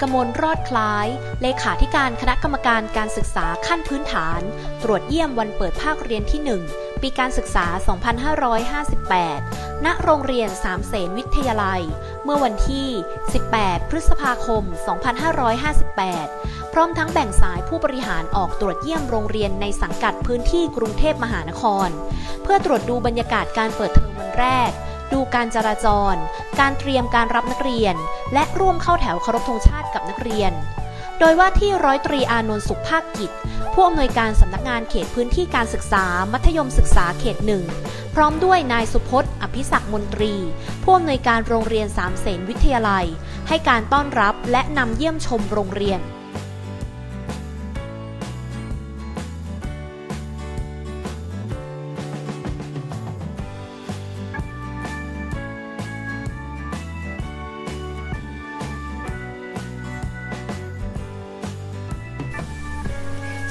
กมลรอดคล้าย เลขาธิการคณะกรรมการการศึกษาขั้นพื้นฐาน ตรวจเยี่ยมวันเปิดภาคเรียนที่ 1 ปีการศึกษา 2558 ณ โรงเรียนสามเสนวิทยาลัย เมื่อวันที่ 18 พฤษภาคม 2558 พร้อมทั้งแบ่งสายผู้บริหารออกตรวจเยี่ยมโรงเรียนในสังกัดพื้นที่กรุงเทพมหานคร เพื่อตรวจดูบรรยากาศการเปิดเทอมวันแรก ดูการจราจร การเตรียมการรับนักเรียน และร่วมเข้าแถวเคารพธงชาติกับนักเรียน โดยว่าที่ร้อยตรีอานนท์สุขภาคกิจ ผู้อำนวยการสำนักงานเขตพื้นที่การศึกษา มัธยมศึกษาเขตหนึ่งพร้อมด้วยนายสุพจน์ อภิศักดิ์มนตรี ผู้อำนวยการโรงเรียนสามเสนวิทยาลัย ให้การต้อนรับและนำเยี่ยมชมโรงเรียน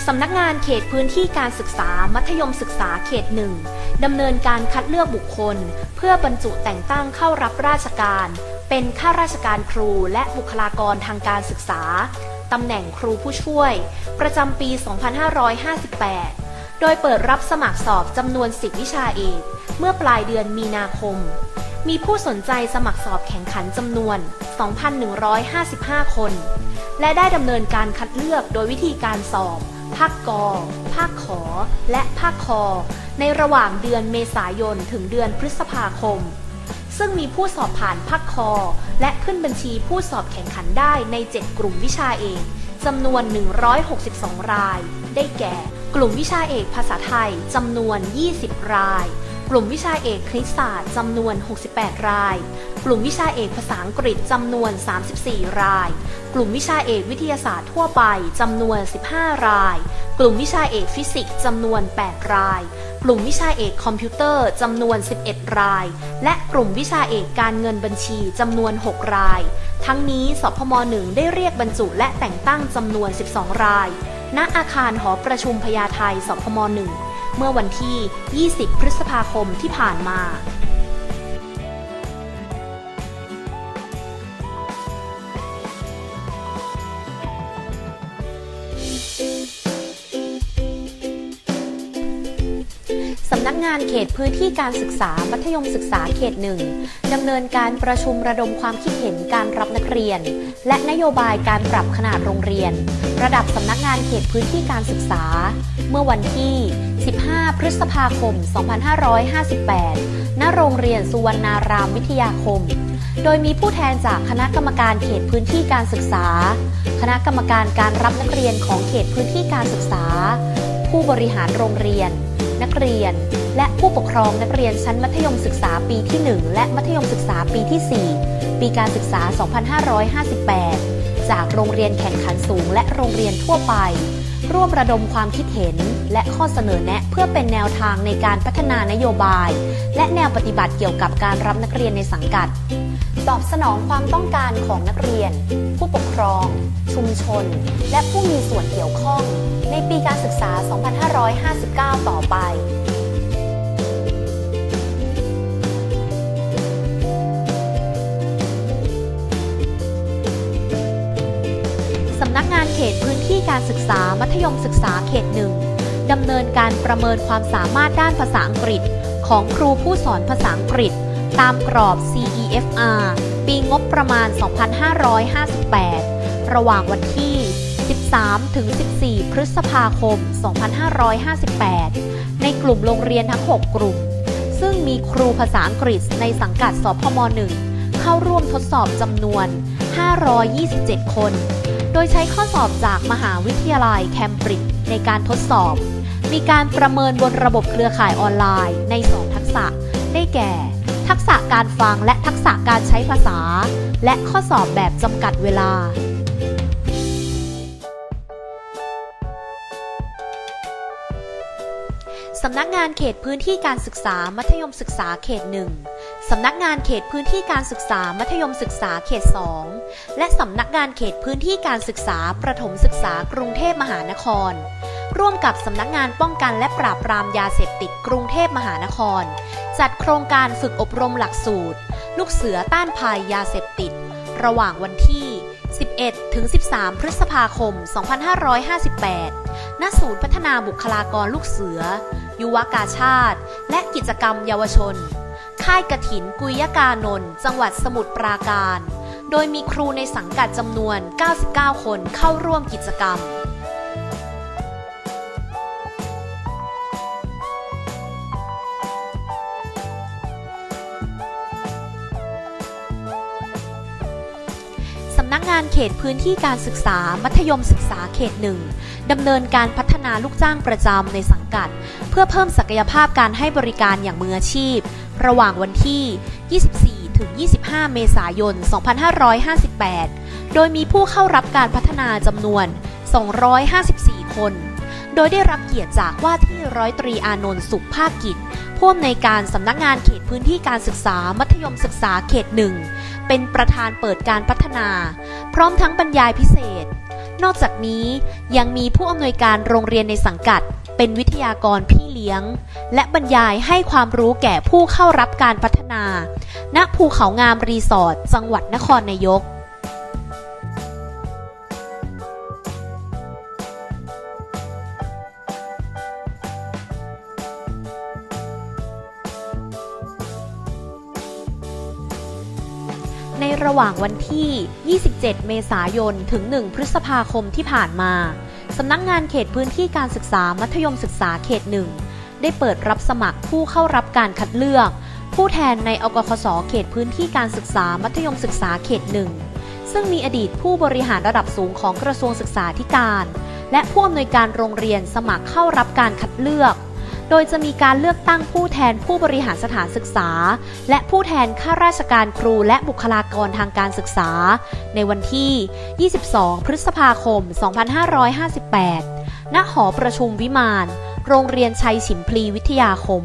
สำนักงานเขตพื้นที่การศึกษามัธยมศึกษาเขตหนึ่งดำเนินการคัดเลือกบุคคล เพื่อบรรจุแต่งตั้งเข้ารับราชการ เป็นข้าราชการครูและบุคลากรทางการศึกษาตำแหน่งครูผู้ช่วย ประจำปี 2558 โดยเปิดรับสมัครสอบจำนวน 10 วิชาเอกเมื่อปลายเดือนมีนาคม มีผู้สนใจสมัครสอบแข่งขันจำนวน 2,155 คน และได้ดำเนินการคัดเลือกโดยวิธีการสอบ ภาคกอ ภาคขอ และภาคคอ ในระหว่างเดือนเมษายนถึงเดือนพฤษภาคม ซึ่งมีผู้สอบผ่านภาคคอ และขึ้นบัญชีผู้สอบแข่งขันได้ใน 7 กลุ่มวิชาเอกจำนวน 162 ราย ได้แก่ กลุ่มวิชาเอกภาษาไทยจำนวน 20 ราย กลุ่มวิชาเอกคณิตศาสตร์จำนวน 68 ราย กลุ่มวิชาเอกภาษาอังกฤษจำนวน 34 ราย กลุ่มวิชาเอกวิทยาศาสตร์ทั่วไปจำนวน 15 ราย กลุ่มวิชาเอกฟิสิกส์จำนวน 8 ราย กลุ่มวิชาเอกคอมพิวเตอร์จำนวน 11 ราย และกลุ่มวิชาเอกการเงินบัญชีจำนวน 6 ราย ทั้งนี้สพม 1 ได้เรียกบรรจุและแต่งตั้งจำนวน 12 ราย ณ อาคารหอประชุมพญาไทสพม 1 เมื่อวันที่ 20 พฤษภาคมที่ผ่านมา งานเขตพื้นที่การศึกษา มัธยมศึกษาเขตหนึ่งดำเนินการประชุมระดมความคิดเห็นการรับนักเรียน และนโยบายการปรับขนาดโรงเรียน ระดับสำนักงานเขตพื้นที่การศึกษา เมื่อวันที่ 15 พฤษภาคม 2558 ณ โรงเรียนสุวรรณารามวิทยาคม โดยมีผู้แทนจากคณะกรรมการเขตพื้นที่การศึกษา คณะกรรมการการรับนักเรียนของเขตพื้นที่การศึกษา ผู้บริหารโรงเรียน นักเรียน และผู้ปกครองนักเรียนชั้นมัธยมศึกษาปีที่ 1 และมัธยมศึกษาปีที่ 4 ปีการศึกษา 2558 จากโรงเรียนแข่งขันสูงและโรงเรียนทั่วไป ร่วมระดมความคิดเห็น และข้อเสนอแนะเพื่อเป็นแนวทางในการพัฒนานโยบาย และแนวปฏิบัติเกี่ยวกับการรับนักเรียนในสังกัด ตอบสนองความต้องการของนักเรียน ผู้ปกครอง ชุมชน และผู้มีส่วนเกี่ยวข้อง ในปีการศึกษา 2559 ต่อไป ขตพื้นที่การศึกษามัธยมศึกษาเขตหนึ่งดำเนินการประเมินความสามารถด้านภาษาอังกฤษ ของครูผู้สอนภาษาอังกฤษ ตามกรอบ CEFR ปีงบประมาณ 2558 ระหว่างวันที่ 13 ถึง 14 พฤษภาคม 2558 ในกลุ่มโรงเรียนทั้ง 6 กลุ่ม ซึ่งมีครูภาษาอังกฤษในสังกัดสพม 1 เข้าร่วมทดสอบจำนวน 527 คน ยใช้ข้อสอบจากมหาวิทยาลัยแคมบริดจ์ในการทดสอบ มีการประเมินบนระบบเครือข่ายออนไลน์ใน 2 ทักษะ ได้แก่ ทักษะการฟังและทักษะการใช้ภาษา และข้อสอบแบบจำกัดเวลาสำนักงานเขตพื้นที่การศึกษามัธยมศึกษาเขตหนึ่ง สำนักงานเขตพื้นที่การศึกษามัธยมศึกษาเขต 2 และสำนักงานเขตพื้นที่การศึกษาประถมศึกษากรุงเทพมหานคร ร่วมกับสำนักงานป้องกันและปราบปรามยาเสพติดกรุงเทพมหานคร จัดโครงการฝึกอบรมหลักสูตร ลูกเสือต้านภัยยาเสพติด ระหว่างวันที่ 11 ถึง 13 พฤษภาคม 2558 ณ ศูนย์พัฒนาบุคลากรลูกเสือ ยุวกาชาติ และกิจกรรมเยาวชน ค่ายกระถินกุยยกานนท์จังหวัดสมุทรปราการ โดยมีครูในสังกัดจำนวน 99 คนเข้าร่วมกิจกรรม สำนักงานเขตพื้นที่การศึกษา มัธยมศึกษาเขตหนึ่งดำเนินการพัฒนาลูกจ้างประจำในสังกัด เพื่อเพิ่มศักยภาพการให้บริการอย่างมืออาชีพ ระหว่างวันที่ 24 ถึง 25 เมษายน 2558 โดยมีผู้เข้ารับการพัฒนาจำนวน 254 คน โดยได้รับเกียรติจากว่าที่ร้อยตรีอานนท์สุขภาคกิจผู้อำนวยการสำนักงานเขตพื้นที่การศึกษามัธยมศึกษาเขตหนึ่งเป็นประธานเปิดการพัฒนา พร้อมทั้งบรรยายพิเศษ นอกจากนี้ยังมีผู้อำนวยการโรงเรียนในสังกัด เป็นวิทยากรพี่เลี้ยง และบรรยายให้ความรู้แก่ผู้เข้ารับการพัฒนา ณ ภูเขางามรีสอร์ทจังหวัดนครนายก ในระหว่างวันที่ 27 เมษายน ถึง 1 พฤษภาคมที่ผ่านมา สำนักงงานเขตพื้นที่การศึกษามัธยมศึกษาเขตหนึ่งได้เปิดรับสมัครผู้เข้ารับการคัดเลือก ผู้แทนในอกคสเขตพื้นที่การศึกษามัธยมศึกษาเขตหนึ่งซึ่งมีอดีตผู้บริหารระดับสูงของกระทรวงศึกษาธิการ และผู้อำนวยการโรงเรียนสมัครเข้ารับการคัดเลือก โดยจะมีการเลือกตั้งผู้แทนผู้บริหารสถานศึกษา และผู้แทนข้าราชการครูและบุคลากรทางการศึกษา ในวันที่ 22 พฤษภาคม 2558 ณ หอประชุมวิมาน โรงเรียนชัยฉิมพลีวิทยาคม